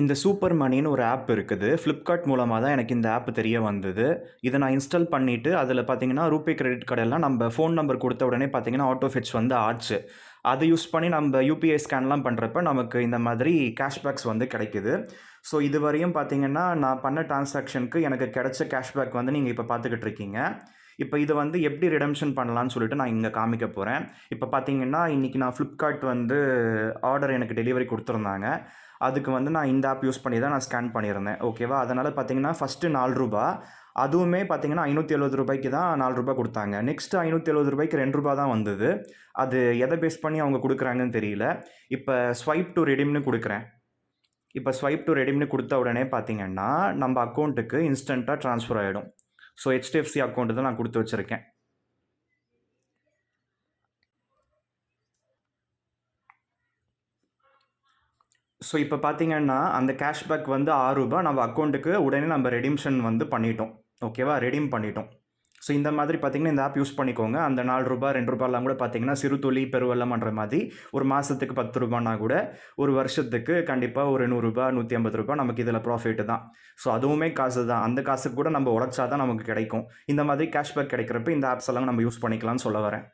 இந்த சூப்பர் மணின்னு ஒரு ஆப் இருக்குது. ஃப்ளிப்கார்ட் மூலமாக தான் எனக்கு இந்த ஆப் தெரிய வந்தது. இதை நான் இன்ஸ்டால் பண்ணிவிட்டு அதில் பார்த்தீங்கன்னா ரூபே கிரெடிட் கார்டு எல்லாம் நம்ம ஃபோன் நம்பர் கொடுத்த உடனே பார்த்தீங்கன்னா ஆட்டோ ஃபெட்ச் வந்து ஆச்சு. அதை யூஸ் பண்ணி நம்ம யூபிஐ ஸ்கேன்லாம் பண்ணுறப்ப நமக்கு இந்த மாதிரி கேஷ்பேக்ஸ் வந்து கிடைக்குது. ஸோ இது வரையும் பார்த்தீங்கன்னா நான் பண்ண டிரான்சாக்ஷனுக்கு எனக்கு கிடைச்ச கேஷ்பேக் வந்து நீங்கள் இப்போ பார்த்துக்கிட்டு இருக்கீங்க. இப்போ இது வந்து எப்படி ரிடம்ஷன் பண்ணலான்னு சொல்லிட்டு நான் இங்கே காமிக்க போகிறேன். இப்போ பார்த்தீங்கன்னா இன்றைக்கி நான் ஃப்ளிப்கார்ட் வந்து ஆர்டர் எனக்கு டெலிவரி கொடுத்துருந்தாங்க. அதுக்கு வந்து நான் இந்த ஆப் யூஸ் பண்ணி தான் நான் ஸ்கேன் பண்ணியிருந்தேன் ஓகேவா அதனால் பார்த்தீங்கன்னா ஃபஸ்ட்டு நாலு ரூபா. அதுவுமே பார்த்தீங்கன்னா ஐநூற்றி எழுபது ரூபாய்க்கு தான் நாலு ரூபா கொடுத்தாங்க. நெக்ஸ்ட்டு ஐநூற்றி எழுபது ரூபாய்க்கு ரெண்டு ரூபா தான் வந்தது. அது எதை பேஸ் பண்ணி அவங்க கொடுக்குறாங்கன்னு தெரியல. இப்போ ஸ்வைப் டு ரெடிம்னு கொடுக்குறேன். இப்போ ஸ்வைப் டு ரெடிம்னு கொடுத்த உடனே பார்த்தீங்கன்னா நம்ம அக்கௌண்ட்டுக்கு இன்ஸ்டண்ட்டாக ட்ரான்ஸ்ஃபர் ஆகிடும் ஸோ ஹெச்டிஎஃப்சி அக்கௌண்ட்டு தான் நான் கொடுத்து வச்சுருக்கேன். ஸோ இப்போ பார்த்தீங்கன்னா அந்த கேஷ்பேக் வந்து ஆறு ரூபாய். நம்ம அக்கௌண்ட்டுக்கு உடனே நம்ம ரெடிம்ஷன் வந்து பண்ணிட்டோம். ஓகேவா ரெடீம் பண்ணிட்டோம். ஸோ இந்த மாதிரி பார்த்தீங்கன்னா இந்த ஆப் யூஸ் பண்ணிக்கோங்க. அந்த நாலு ரூபாய் ரெண்டு ரூபாய்லாம் கூட பார்த்தீங்கன்னா சிறு துளி பெருவெல்லம்ன்ற மாதிரி ஒரு மாதத்துக்கு பத்து ரூபான்னா கூட ஒரு வருஷத்துக்கு கண்டிப்பாக ஒரு நூறுரூபா நூற்றி ஐம்பது ரூபாய் நமக்கு இதில் ப்ராஃபிட்டு தான். ஸோ அதுவுமே காசு தான். அந்த காசுக்கு கூட நம்ம உழைச்சா தான் நமக்கு கிடைக்கும். இந்த மாதிரி கேஷ்பேக் கிடைக்கிறப்ப இந்த ஆப்ஸ் எல்லாம் நம்ம யூஸ் பண்ணிக்கலாம்னு சொல்ல வரேன்.